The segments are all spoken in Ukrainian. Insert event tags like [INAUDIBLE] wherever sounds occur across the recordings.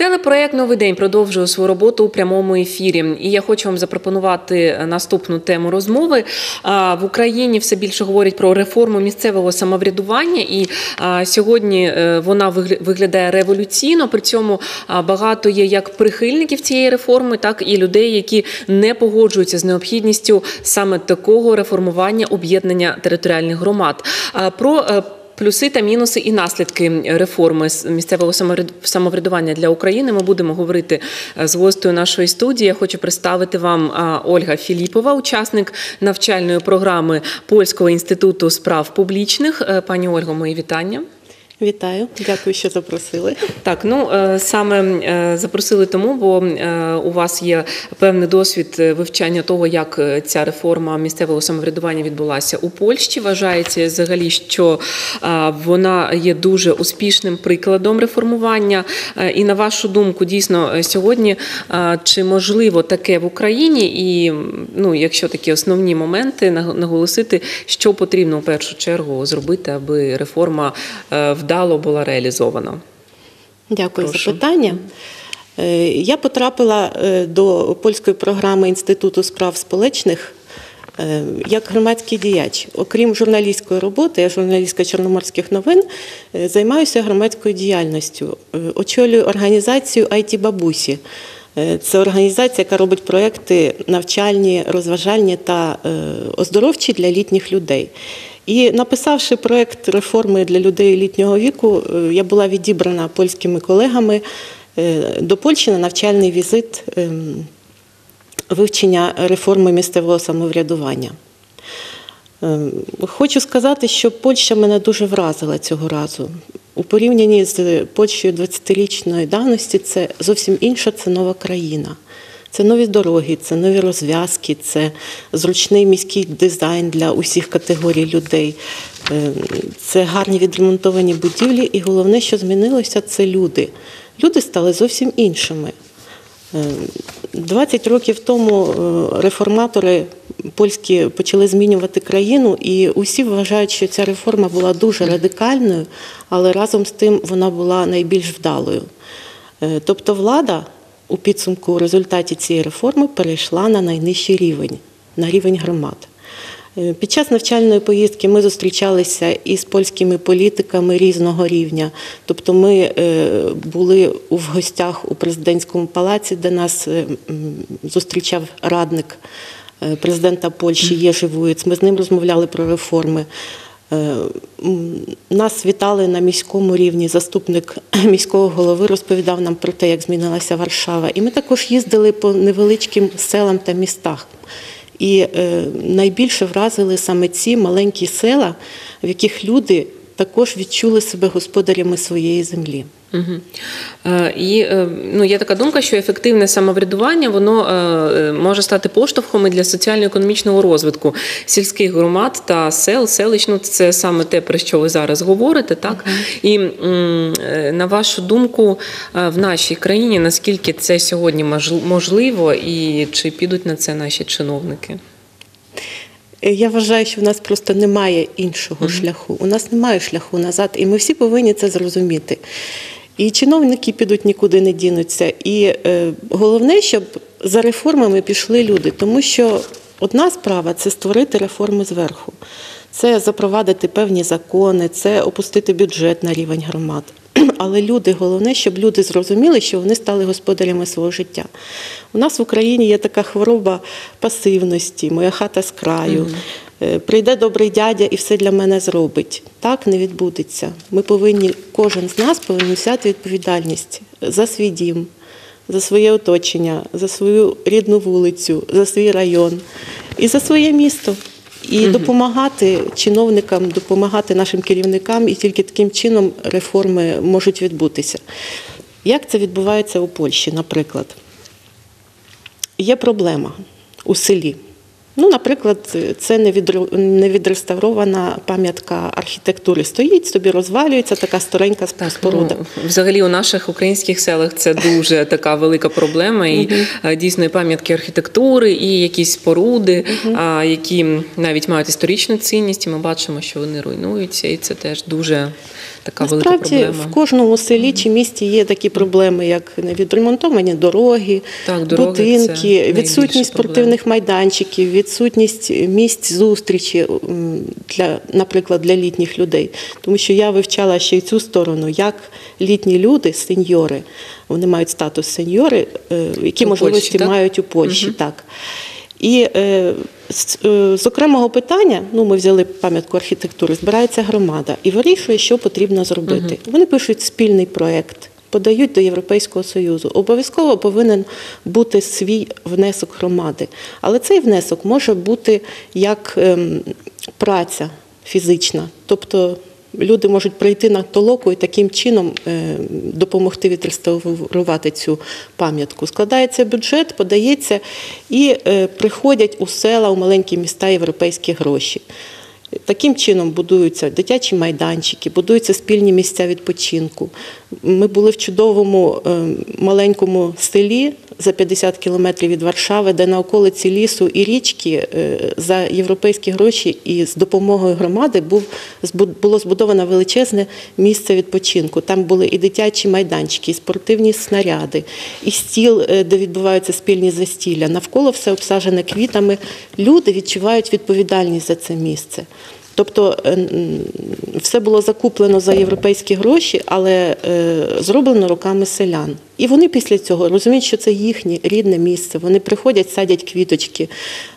Телепроект Новий день продовжує свою роботу у прямому ефірі. І я хочу вам запропонувати наступну тему розмови. В Україні все більше говорять про реформу місцевого самоврядування, і сьогодні е, вона вигля- виглядає революційно. При цьому багато є як прихильників цієї реформи, так і людей, які не погоджуються з необхідністю саме такого реформування об'єднання територіальних громад. Про е, Плюси та мінуси і наслідки реформи місцевого самовряд- самоврядування для України. Ми будемо говорити е, з гостею нашої студії. Я хочу представити вам Ольга Філіпова, учасник навчальної програми Польського інституту справ публічних. Е, Пані Ольго, мої вітання. Вітаю, дякую, що запросили. Так, ну е, саме е, запросили тому, бо е, у вас є певний досвід вивчання того, як ця реформа місцевого самоврядування відбулася у Польщі. Вважається взагалі, що вона є дуже успішним прикладом реформування. І на вашу думку, дійсно сьогодні чи можливо таке в Україні? І ну, якщо такі основні моменти наго- наголосити, що потрібно в першу чергу зробити, аби реформа е, вдало була реалізована. Дякую Прошу. за питання. Е, Я потрапила е, до польської програми Інституту справ сполечних е, як громадський діяч. Окрім журналістської роботи, я журналістка Чорноморських новин, займаюся громадською діяльністю. Очолюю організацію IT Бабусі. Це організація, яка робить проекти навчальні, розважальні та оздоровчі для літніх людей. І написавши проект реформи для людей літнього віку, е, я була відібрана польськими колегами е, до Польщі на навчальний візит ем, вивчення реформи місцевого самоврядування. Ем, Хочу сказати, що Польща мене дуже вразила цього разу. У порівнянні з Польщею 20-річної давності це зовсім інша, це нова країна. Це нові дороги, це нові розв'язки, це зручний міський дизайн для усіх категорій людей. Ем, Це гарні відремонтовані будівлі, і головне, що змінилося, це люди. Люди стали зовсім іншими. Е, 20 років тому е, реформатори польські почали змінювати країну, і усі вважають, що ця реформа була дуже радикальною, але разом з тим вона була найбільш вдалою. Е, Тобто влада у підсумку у результаті цієї реформи перейшла на найнижчий рівень, на рівень громад. Е, Під час навчальної поїздки ми зустрічалися із польськими політиками різного рівня. Тобто ми е, були в гостях у президентському палаці, де нас е, зустрічав радник президента Польщі Єжи Вуєц. Ми з ним розмовляли про реформи. Е, Нас вітали на міському рівні. Заступник [CLEARS THROAT] міського голови розповідав нам про те, як змінилася Варшава. І ми також їздили по невеличким селам та містах. І е, найбільше вразили саме ці маленькі села, в яких люди також відчули себе господарями своєї землі. Угу. Е, і е, ну, є така думка, що ефективне самоврядування воно е, може стати поштовхом і для соціально-економічного розвитку сільських громад та сел, селищ. Ну, це саме те, про що ви зараз говорите. Так? І е, на вашу думку, в нашій країні наскільки це сьогодні можливо, і чи підуть на це наші чиновники? Е, Я вважаю, що в нас просто немає іншого шляху. У нас немає шляху назад, і ми всі повинні це зрозуміти. І чиновники підуть нікуди не дінуться. І е, головне, щоб за реформами пішли люди, тому що одна справа це створити реформи зверху, це запровадити певні закони, це опустити бюджет на рівень громад. [CLEARS THROAT] Але люди, головне, щоб люди зрозуміли, що вони стали господарями свого життя. У нас в Україні є така хвороба пасивності, моя хата з краю. Е, Прийде добрий дядя і все для мене зробить. Так не відбудеться. Ми повинні, кожен з нас повинен взяти відповідальність за свій дім, за своє оточення, за свою рідну вулицю, за свій район і за своє місто. І допомагати чиновникам, допомагати нашим керівникам, і тільки таким чином реформи можуть відбутися. Як це відбувається у Польщі, наприклад? Є проблема у селі. Ну, наприклад, це невідреставрована пам'ятка архітектури. Стоїть собі, розвалюється така старенька споруда. Ну, взагалі у наших українських селах це дуже така велика проблема. І е, дійсно і пам'ятки архітектури, і якісь споруди, які навіть мають історичну цінність. І ми бачимо, що вони руйнуються, і це теж дуже така велика Насправді проблема. в кожному селі чи місті є такі проблеми, як невідремонтовані дороги, Так, дороги – будинки, відсутність проблема. спортивних майданчиків, відсутність місць зустрічі, для, наприклад, для літніх людей. Тому що я вивчала ще й цю сторону, як літні люди, сеньори, вони мають статус сеньори, е, які У можливості Польщі, мають у Польщі. Так. І е, з, е, з окремого питання, ну ми взяли пам'ятку архітектури, збирається громада і вирішує, що потрібно зробити. Вони пишуть спільний проєкт, подають до Європейського Союзу. Обов'язково повинен бути свій внесок громади. Але цей внесок може бути як ем, праця фізична. Тобто люди можуть прийти на толоку і таким чином е, допомогти відреставрувати цю пам'ятку. Складається бюджет, подається і е, приходять у села, у маленькі міста європейські гроші. Таким чином будуються дитячі майданчики, будуються спільні місця відпочинку. Ми були в чудовому е, маленькому селі за 50 кілометрів від Варшави, де на околиці лісу і річки е, за європейські гроші і з допомогою громади був було збудовано величезне місце відпочинку. Там були і дитячі майданчики, і спортивні снаряди, і стіл, е, де відбуваються спільні застілля. Навколо все обсаджене квітами. Люди відчувають відповідальність за це місце. Тобто е, все було закуплено за європейські гроші, але зроблено руками селян. І вони після цього розуміють, що це їхнє рідне місце. Вони приходять, садять квіточки,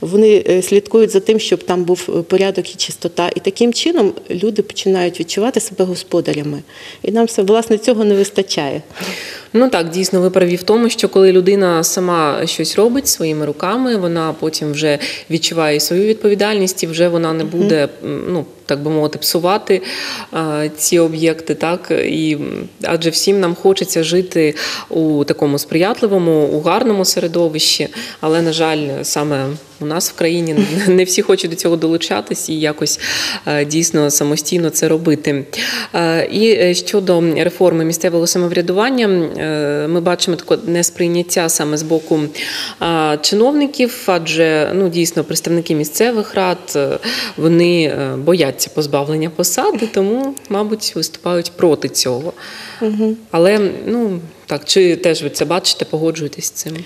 вони е, слідкують за тим, щоб там був е, порядок і чистота. І таким чином люди починають відчувати себе господарями. І нам все власне цього не вистачає. Ну так, дійсно, ви праві в тому, що коли людина сама щось робить своїми руками, вона потім вже відчуває свою відповідальність і вже вона не буде, ну так би мовити, псувати а, ці об'єкти. Так і адже всім нам хочеться жити у такому сприятливому, у гарному середовищі, але на жаль, саме у нас в країні [LAUGHS] не всі хочуть до цього долучатись і якось е, дійсно самостійно це робити. Е, І е, щодо реформи місцевого самоврядування, ми бачимо таке несприйняття саме з боку чиновників, адже ну дійсно представники місцевих рад вони бояться позбавлення посади, тому, мабуть, виступають проти цього. Але ну так, чи теж ви це бачите, погоджуєтесь з цим?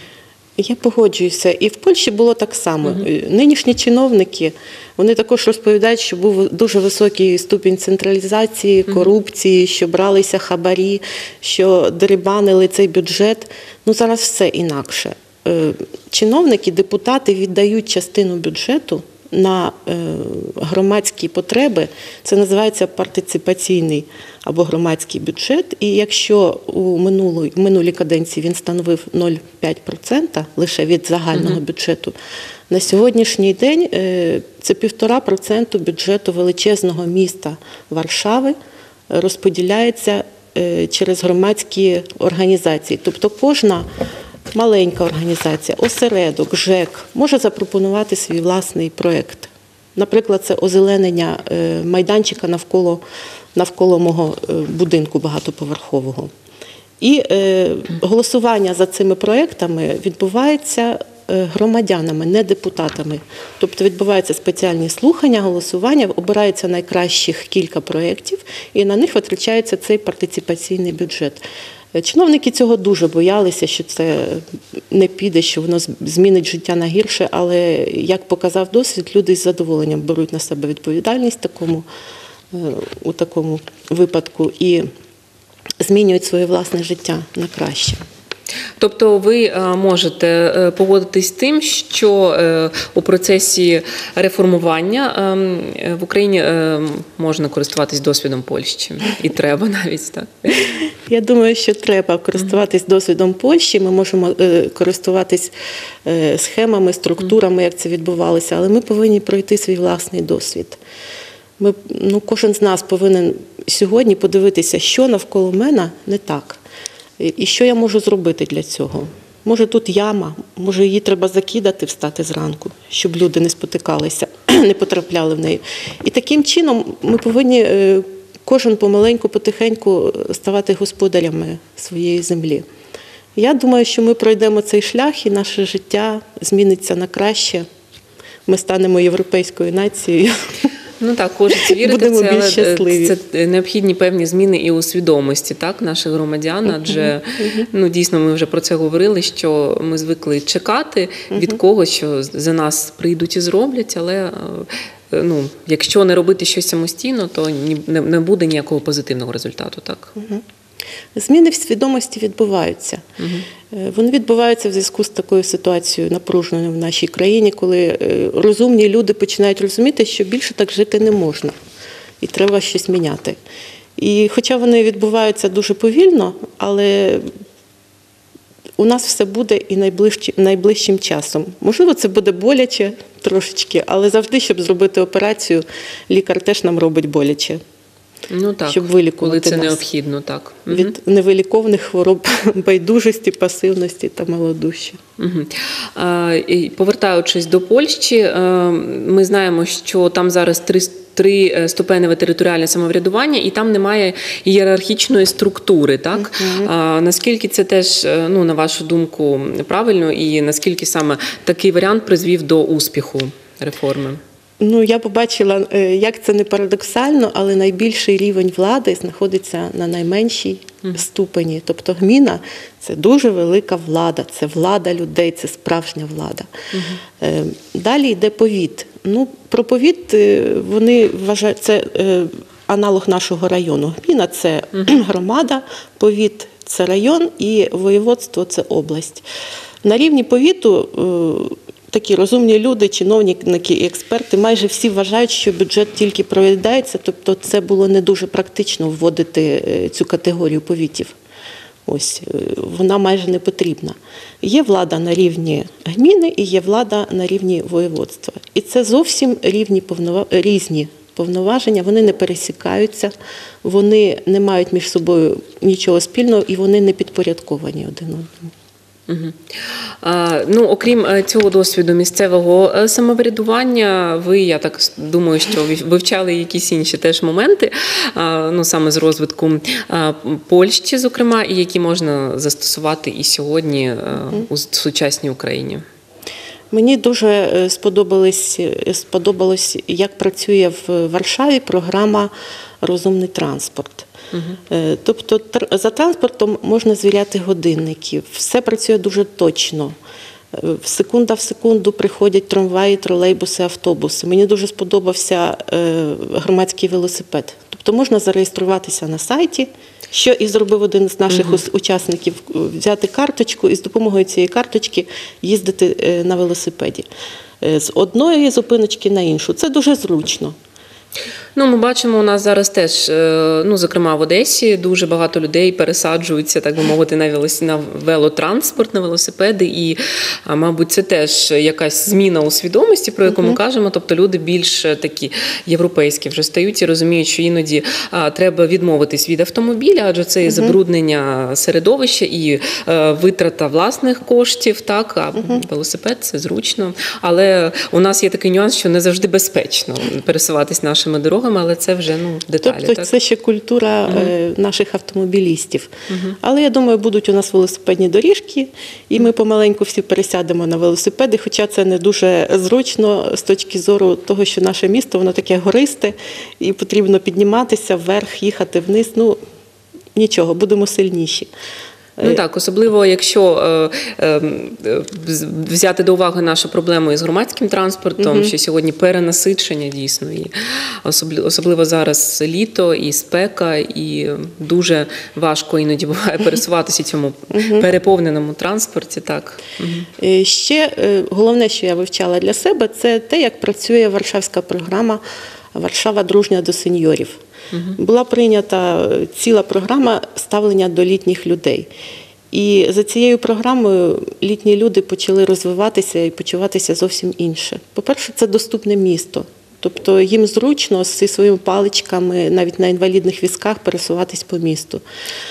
Я погоджуюся. І в Польщі було так само. Нинішні чиновники вони також розповідають, що був дуже високий ступінь централізації, корупції, що бралися хабарі, що дерибанили цей бюджет. Ну зараз все інакше. Е, Чиновники, депутати віддають частину бюджету на е, громадські потреби. Це називається партиципаційний або громадський бюджет. І якщо у минулої, минулій каденції він становив 0,5% лише від загального бюджету, на сьогоднішній день е, це 1,5% бюджету величезного міста Варшави розподіляється е, через громадські організації. Тобто кожна маленька організація, осередок, ЖЕК може запропонувати свій власний проєкт. Наприклад, це озеленення е, майданчика навколо, навколо мого е, будинку багатоповерхового. І е, голосування за цими проєктами відбувається громадянами, не депутатами. Тобто відбуваються спеціальні слухання, голосування, обираються найкращих кілька проєктів, і на них витрачається цей партиципаційний бюджет. Е, Чиновники цього дуже боялися, що це не піде, що воно змінить життя на гірше, але як показав досвід, люди з задоволенням беруть на себе відповідальність такому, е, у такому випадку і змінюють своє власне життя на краще. Тобто ви е, можете е, погодитись з тим, що е, у процесі реформування ем, в Україні е, можна користуватись досвідом Польщі, і треба навіть так. Я думаю, що треба користуватись досвідом Польщі. Ми можемо користуватись схемами, структурами, як це відбувалося, але ми повинні пройти свій власний досвід. Ми, ну, кожен з нас повинен сьогодні подивитися, що навколо мене не так, і що я можу зробити для цього. Може тут яма, може її треба закидати, встати зранку, щоб люди не спотикалися, [CLEARS THROAT] не потрапляли в неї. І таким чином ми повинні е, кожен помаленьку, потихеньку ставати господарями своєї землі. Я думаю, що ми пройдемо цей шлях і наше життя зміниться на краще. Ми станемо європейською нацією. [LAUGHS] Ну так, хочеться вірити Будемо це, більш але щасливі. це необхідні певні зміни і у свідомості так, наших громадян. Адже ну дійсно ми вже про це говорили, що ми звикли чекати від когось, що за нас прийдуть і зроблять, але. е, Ну, якщо не робити щось самостійно, то не, не буде ніякого позитивного результату. Так Зміни в свідомості відбуваються. Е, Вони відбуваються в зв'язку з такою ситуацією напруженою в нашій країні, коли е, розумні люди починають розуміти, що більше так жити не можна, і треба щось міняти. І хоча вони відбуваються дуже повільно, але у нас все буде і найближчим, найближчим часом. Можливо, це буде боляче трошечки, але завжди, щоб зробити операцію, лікар теж нам робить боляче. Ну так, Щоб вилікувати коли це нас. необхідно, так від невиліковних хвороб [LAUGHS] байдужості, пасивності та малодуші. І Повертаючись до Польщі, е, ми знаємо, що там зараз три три е, ступеневе територіальне самоврядування, і там немає ієрархічної структури. Так а, наскільки це теж, е, ну на вашу думку, правильно, і наскільки саме такий варіант призвів до успіху реформи? Ну, я побачила, е, як це не парадоксально, але найбільший рівень влади знаходиться на найменшій ступені. Тобто гміна це дуже велика влада, це влада людей, це справжня влада. Е, Далі йде повіт. Ну, про повіт е, вони вважають, це аналог нашого району. Гміна це [CLEARS THROAT] громада, повіт це район і воєводство це область. На рівні повіту такі розумні люди, чиновники експерти, майже всі вважають, що бюджет тільки проїдається, тобто це було не дуже практично вводити е, цю категорію повітів. Ось е, вона майже не потрібна. Є влада на рівні гміни і є влада на рівні воєводства. І це зовсім рівні повнова... різні повноваження, вони не пересікаються, вони не мають між собою нічого спільного і вони не підпорядковані один одному. Угу. Ну, окрім е, цього досвіду місцевого е, самоврядування, ви, я так думаю, що вив- вивчали якісь інші теж моменти, ну саме з розвитку Польщі, зокрема, і які можна застосувати і сьогодні е, у сучасній Україні. Мені дуже е, сподобалось, е, сподобалось, як працює в Варшаві програма Розумний транспорт. Е, Тобто за транспортом можна звіряти годинники, все працює дуже точно. Е, в Секунда в секунду приходять трамваї, тролейбуси, автобуси. Мені дуже сподобався е, громадський велосипед. Тобто можна зареєструватися на сайті, що і зробив один з наших ус- учасників, взяти карточку і з допомогою цієї карточки їздити на велосипеді з одної зупиночки на іншу. Це дуже зручно. Ну, ми бачимо, у нас зараз теж, е, ну, зокрема в Одесі, дуже багато людей пересаджуються, так би мовити, на велос... на велотранспорт, на велосипеди. І, мабуть, це теж якась зміна у свідомості, про яку ми кажемо. Тобто люди більш е, такі європейські вже стають і розуміють, що іноді а, треба відмовитись від автомобіля, адже це і забруднення середовища і е, витрата власних коштів. Так, а велосипед це зручно. Але у нас є такий нюанс, що не завжди безпечно пересуватись нашими дорогами, але це вже ну деталі. Тобто так? це ще культура е, наших автомобілістів. Але я думаю, будуть у нас велосипедні доріжки, і ми помаленьку всі пересядемо на велосипеди, хоча це не дуже зручно з точки зору того, що наше місто воно таке гористе, і потрібно підніматися вверх, їхати вниз. Ну нічого, будемо сильніші. Ну так, особливо якщо е, е, е, взяти до уваги нашу проблему із громадським транспортом, що сьогодні перенасичення дійсно і особливо, особливо зараз літо і спека, і дуже важко іноді буває [LAUGHS] пересуватися в цьому переповненому транспорті. Так. Е, Ще е, головне, що я вивчала для себе, це те, як працює варшавська програма Варшава дружня до сеньорів. Була прийнята е, ціла програма ставлення до літніх людей. І за цією програмою літні люди почали розвиватися і почуватися зовсім інше. По-перше, це доступне місто. Тобто їм зручно зі своїми паличками, навіть на інвалідних візках, пересуватись по місту.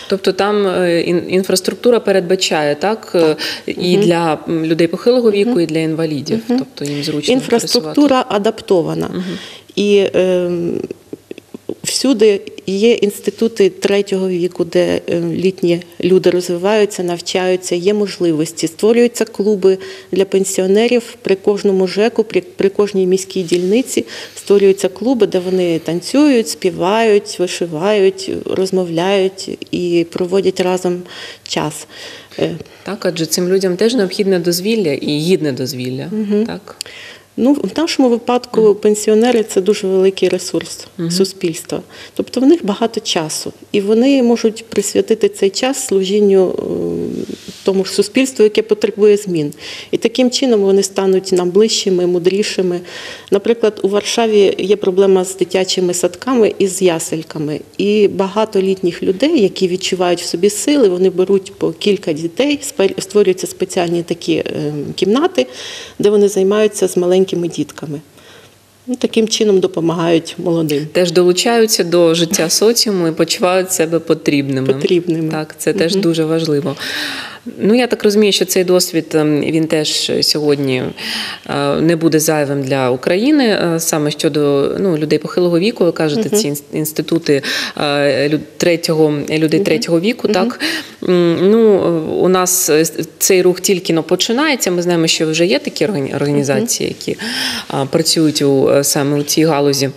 Тобто там е, інфраструктура передбачає так, е, і для людей похилого віку, і для інвалідів. Тобто їм зручно Інфраструктура адаптована. І ем, всюди є інститути третього віку, де ем, літні люди розвиваються, навчаються, є можливості. Створюються клуби для пенсіонерів при кожному ЖЕКу, при, при кожній міській дільниці створюються клуби, де вони танцюють, співають, вишивають, розмовляють і проводять разом час. Е, Так, адже цим людям теж необхідне дозвілля і гідне дозвілля. Так. Ну, в нашому випадку пенсіонери це дуже великий ресурс суспільства. Тобто в них багато часу, і вони можуть присвятити цей час служінню е, тому ж суспільству, яке потребує змін. І таким чином вони стануть нам ближчими, мудрішими. Наприклад, у Варшаві є проблема з дитячими садками і з ясельками. І багато літніх людей, які відчувають в собі сили, вони беруть по кілька дітей, створюються спеціальні такі е, кімнати, де вони займаються з маленькими дітками. Ну, таким чином допомагають молодим. Теж долучаються до життя соціуму і почувають себе потрібними. Потрібними. Так, це теж дуже важливо. Ну, я так розумію, що цей досвід ем, він теж сьогодні е, не буде зайвим для України. Е, Саме щодо ну, людей похилого віку, ви кажете, ці інститути е, третього, людей третього віку. Так ну, у нас цей рух тільки но починається. Ми знаємо, що вже є такі органі- організації, які працюють у саме у цій галузі.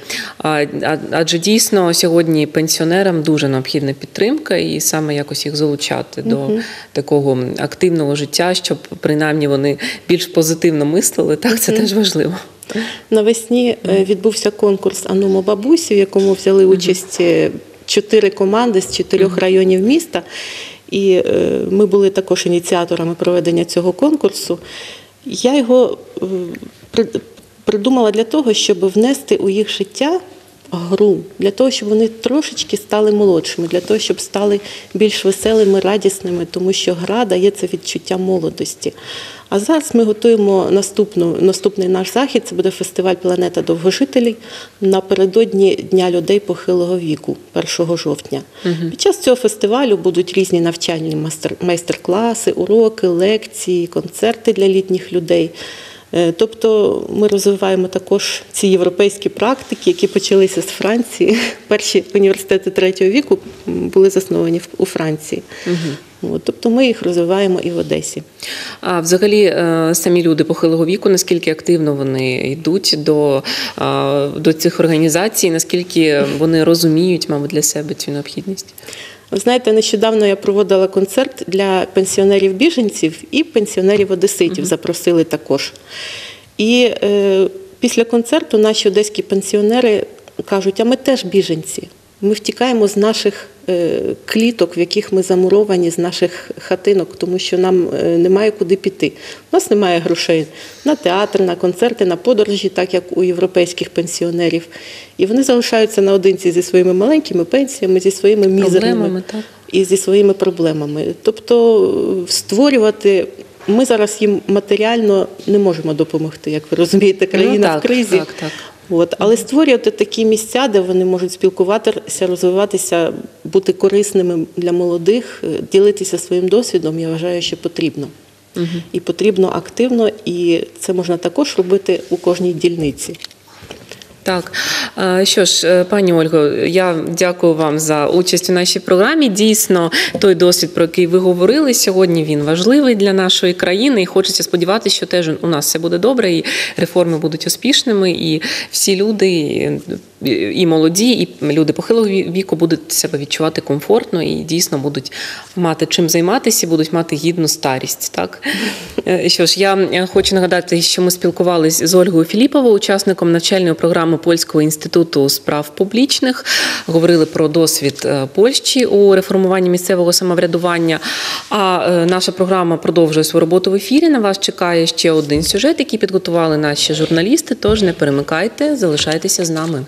Адже дійсно сьогодні пенсіонерам дуже необхідна підтримка, і саме якось їх залучати до такого активного життя, щоб принаймні вони більш позитивно мислили. Так, це теж важливо. Навесні е, відбувся конкурс Анумо бабусі, в якому взяли участь е, чотири команди з чотирьох районів міста. І е, ми були також ініціаторами проведення цього конкурсу. Я його придумала для того, щоб внести у їх життя гру, для того, щоб вони трошечки стали молодшими, для того, щоб стали більш веселими, радісними, тому що гра дає це відчуття молодості. А зараз ми готуємо наступну, наступний наш захід. Це буде фестиваль Планета довгожителей напередодні Дня людей похилого віку, 1 жовтня. Під час цього фестивалю будуть різні навчальні майстер-класи, уроки, лекції, концерти для літніх людей. Е, Тобто ми розвиваємо також ці європейські практики, які почалися з Франції. [LAUGHS] Перші університети третього віку були засновані у Франції. От, тобто ми їх розвиваємо і в Одесі. А взагалі е, самі люди похилого віку, наскільки активно вони йдуть до, е, до цих організацій, наскільки вони розуміють, мабуть, для себе цю необхідність? Ви знаєте, нещодавно я проводила концерт для пенсіонерів-біженців і пенсіонерів-одеситів запросили також. І е, після концерту наші одеські пенсіонери кажуть, а ми теж біженці. Ми втікаємо з наших е, кліток, в яких ми замуровані, з наших хатинок, тому що нам е, немає куди піти. У нас немає грошей на театр, на концерти, на подорожі, так як у європейських пенсіонерів. І вони залишаються наодинці зі своїми маленькими пенсіями, зі своїми мізерними і зі своїми проблемами. Тобто е, створювати. Ми зараз їм матеріально не можемо допомогти, як ви розумієте, країна Ну, так, в кризі. так, так. От, але створювати такі місця, де вони можуть спілкуватися, розвиватися, бути корисними для молодих, е, ділитися своїм досвідом, я вважаю, що потрібно. І потрібно активно, і це можна також робити у кожній дільниці. Так, Е, що ж, е, пані Ольго, я дякую вам за участь у нашій програмі. Дійсно, той досвід, про який ви говорили сьогодні, він важливий для нашої країни. І хочеться сподіватися, що теж у нас все буде добре, і реформи будуть успішними, і всі люди, і- молоді, і люди похилого віку будуть себе відчувати комфортно і дійсно будуть мати чим займатися, будуть мати гідну старість. Так Е, що ж, я е, хочу нагадати, що ми спілкувалися з Ольгою Філіповою, учасником навчальної програми Польського інституту справ публічних. Говорили про досвід е, Польщі у реформуванні місцевого самоврядування. А наша програма продовжує свою роботу в ефірі. На вас чекає ще один сюжет, який підготували наші журналісти. Тож не перемикайте, залишайтеся з нами.